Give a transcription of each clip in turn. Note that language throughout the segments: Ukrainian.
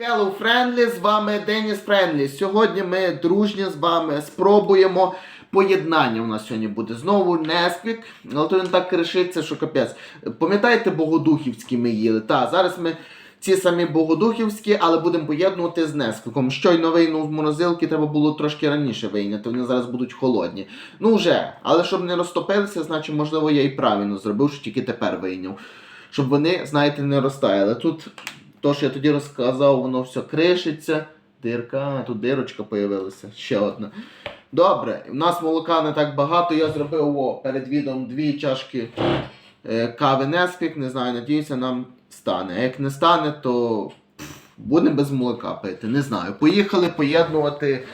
Hello Friendly, з вами Деніс Френлі. Сьогодні ми дружньо з вами спробуємо поєднання. У нас сьогодні буде знову Несквік, але то він так кришиться, що капець. Пам'ятаєте, богодухівські ми їли? Так, зараз ми ці самі богодухівські, але будемо поєднувати з Несквіком. Щойно вийнув з морозилки, треба було трошки раніше вийняти, вони зараз будуть холодні. Ну вже, але щоб не розтопилися, значить, можливо, я і правильно зробив, що тільки тепер вийняв. Щоб вони, знаєте, не розтаяли. Тут то, що я тоді розказав, воно все кришиться. Дирка, тут дирочка появилася. Ще одна. Добре, у нас молока не так багато. Я зробив о, перед відео дві чашки е, кави Несквік. Не знаю, надіюся, нам стане. А як не стане, то будемо без молока пити. Не знаю. Поїхали поєднувати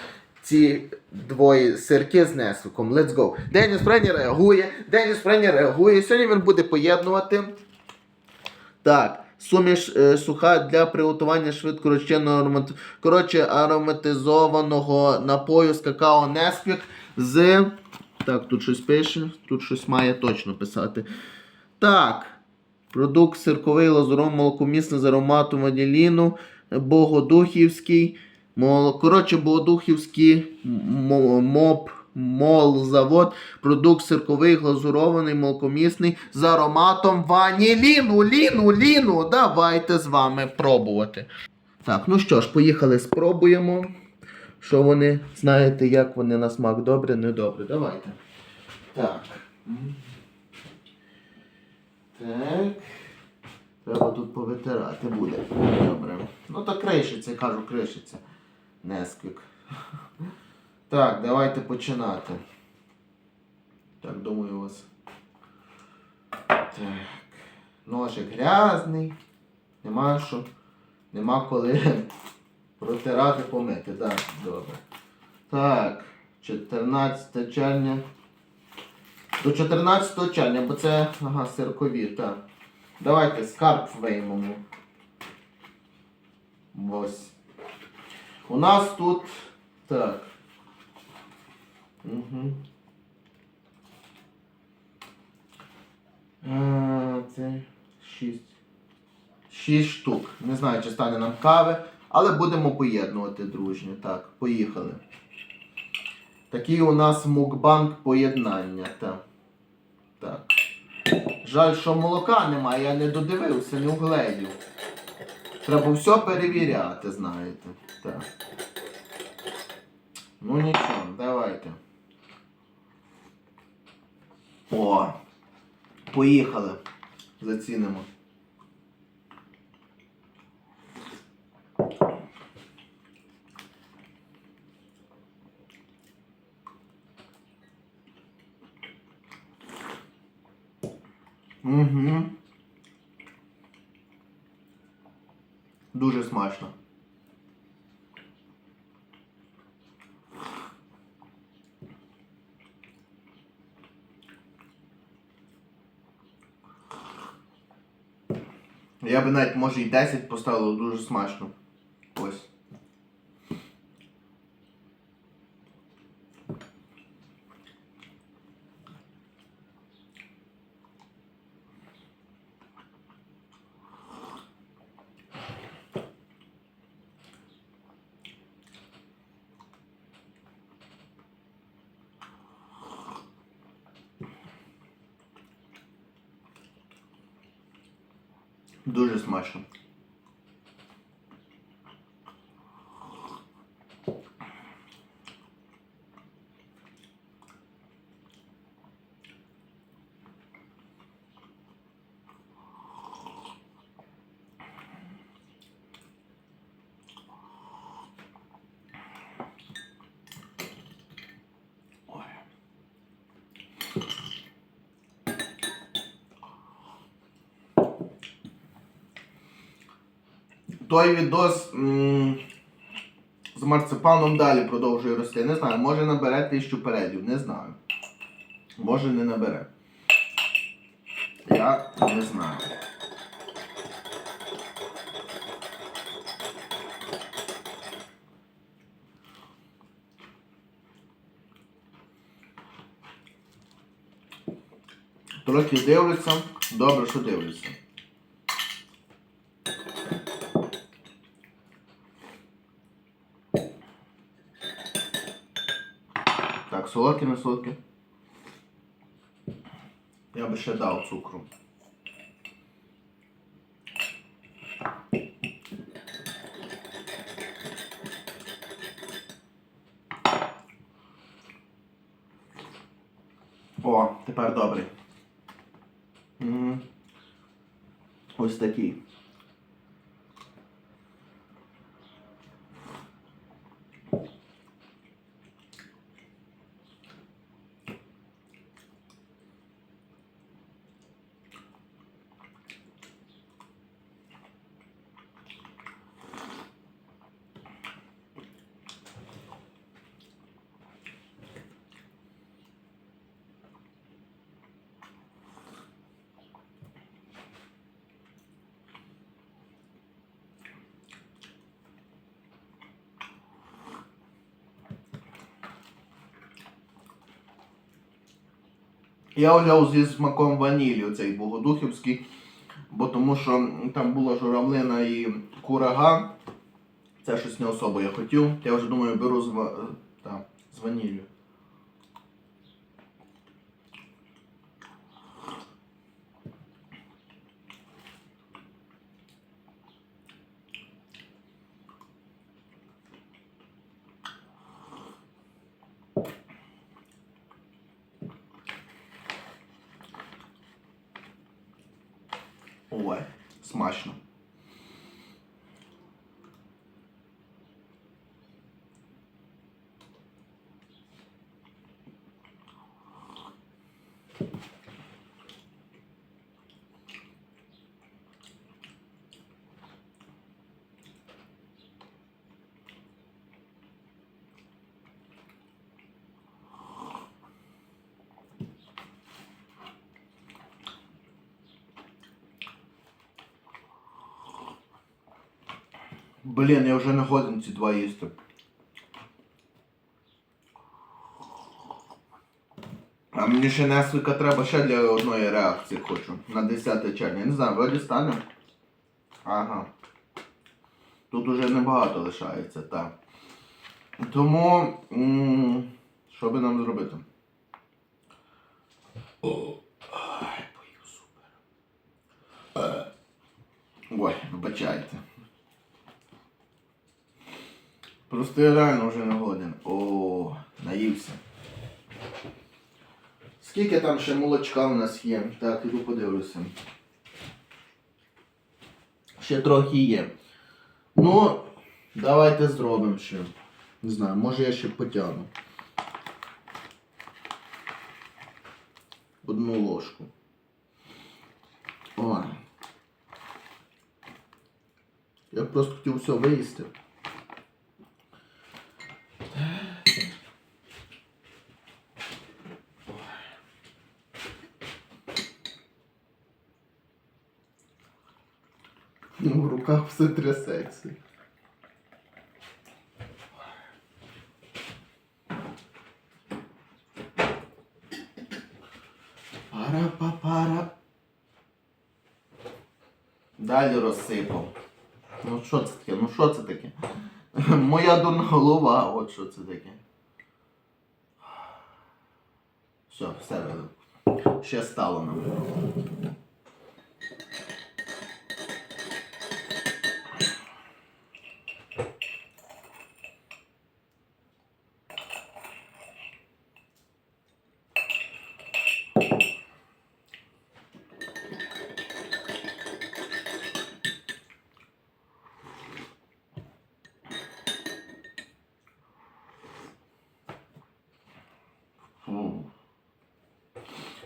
ці двоє сирки з Несквіком. Let's go. Деніс Френі реагує. Деніс Френі реагує. Сьогодні він буде поєднувати. Так, суміш е, суха для приготування швидко розчинного аромат... Коротше, ароматизованого напою з какао Несквік з. Так, тут щось пише, тут щось має точно писати. Так. Продукт сирковий лазуром молокомісний з ароматом ваніліну, богодухівський. Мол... Коротше, богодухівський моп. Молзавод, продукт сирковий, глазурований, молокомісний з ароматом ваніліну, ліну, ліну. Давайте з вами пробувати. Так, ну що ж, поїхали, спробуємо. Що вони, знаєте, як вони на смак добре, не добре. Давайте. Так. Так. Треба тут повитирати буде. Добре. Ну то кришиться, кажу, кришиться. Несквік. Так, давайте починати. Так, думаю, у вас. Так. Ножик грязний. Нема що. Нема коли протирати, помити. Так, добре. Так, 14 червня. До 14 червня, бо це ага, сиркові, так. Давайте скарб виймемо. Ось. У нас тут. Так. А, це 6. 6 штук. Не знаю, чи стане нам кави, але будемо поєднувати дружньо. Так, поїхали. Такий у нас мукбанк поєднання. Так. так. Жаль, що молока немає, я не додивився, не угледів. Треба все перевіряти, знаєте. Так. Ну нічого, давайте. О! Поїхали. Зацінимо. Угу. Дуже смачно. Я би навіть може і 10 поставив, дуже смачно. Ось. Дуже смачно. Той відос м, з марципаном далі продовжує рости. Не знаю, може набере тисячу передів, не знаю. Може не набере. Я не знаю. Трохи дивляться. Добре, що дивляться. Так, солодке, не солодке. Я би ще дав цукру. О, тепер добрий. Ось такий. Я взяв зі смаком ванілі оцей богодухівський, бо тому що там була журавлина і курага. Це щось не особо я хотів. Я вже думаю, беру з, ва- та, з ваніллю. Ой, смачно. Блін, я вже не годен ці два їсти. А мені ще нескільки треба ще для одної реакції хочу. На 10 червня. Не знаю, вроді стане. Ага. Тут уже небагато лишається, так. Тому. Що би нам зробити? Ай, поїв супер. Е. Ой, вибачайте. Просто я реально вже не голоден. О, наївся. Скільки там ще молочка у нас є? Так, іду подивлюся. Ще трохи є. Ну, давайте зробимо ще. Не знаю, може я ще потягну. Одну ложку. О. Я просто хотів все виїсти. Ну, в руках все трясеться. Пара-па-пара. Далі розсипав. Ну що це таке? Ну що це таке? Моя дурна голова, от що це таке. Все, все. Ще стало нам.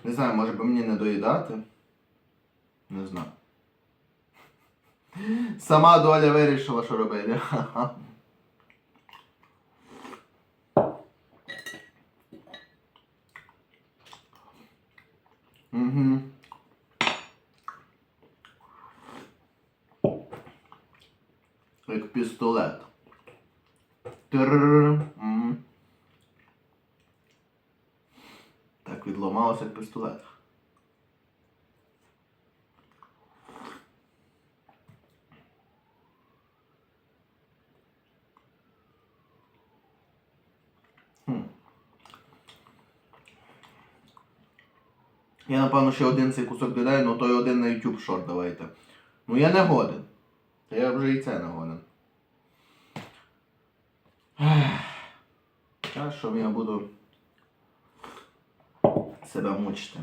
Не знаю, може би мені не доїдати. Не знаю. Сама доля вирішила, що робити. Угу. Як пістолет. Тирррр. носить пистолет Я, напевно, ще один цей кусок додаю, ну, але той один на YouTube шорт давайте. Ну я не годен. Та я вже і це не годен. А що я буду себе мучити.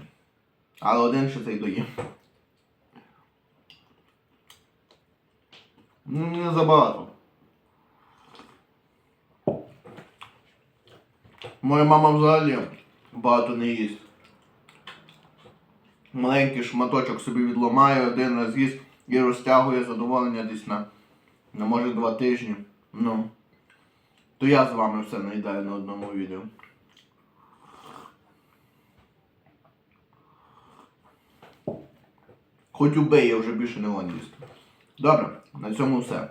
Але один ще цей доїм. Ну, не забагато. Моя мама взагалі багато не їсть. Маленький шматочок собі відломає, один раз їсть і розтягує задоволення десь на, на може два тижні. Ну. То я з вами все наїдаю на одному відео. Хоч убей, я вже більше не гоню. Добре, на цьому все.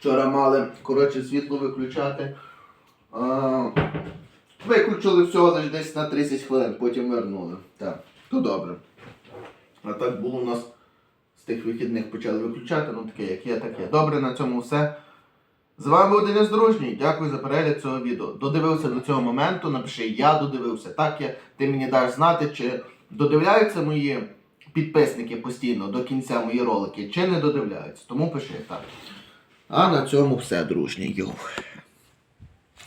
Вчора мали, коротше, світло виключати. Виключили всього лише десь на 30 хвилин, потім вернули. Так, то добре. А так було у нас з тих вихідних почали виключати, ну таке, як є, так є. Добре, на цьому все. З вами був Денис Дружній. Дякую за перегляд цього відео. Додивився до цього моменту, напиши, я додивився. Так є. Ти мені даш знати, чи додивляються мої підписники постійно до кінця мої ролики, чи не додивляються. Тому пиши так. А на цьому все, дружній. Йоу.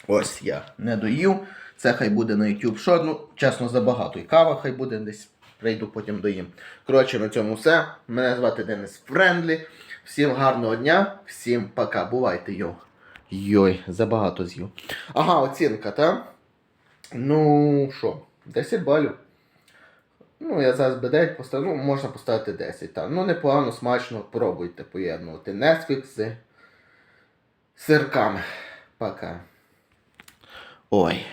Ось я не доїв. Це хай буде на YouTube шот. Ну, чесно, забагато. І кава хай буде десь. Прийду потім доїм. Коротше, на цьому все. Мене звати Денис Френдлі. Всім гарного дня, всім пока. Бувайте, йо. Йой, забагато з'їв. Ага, оцінка, так? Ну, що, 10 балів. Ну, я зараз би 9 поставив, ну, можна поставити 10. Так. Ну, непогано, смачно, пробуйте поєднувати Netflix з сирками. Пока. Ой.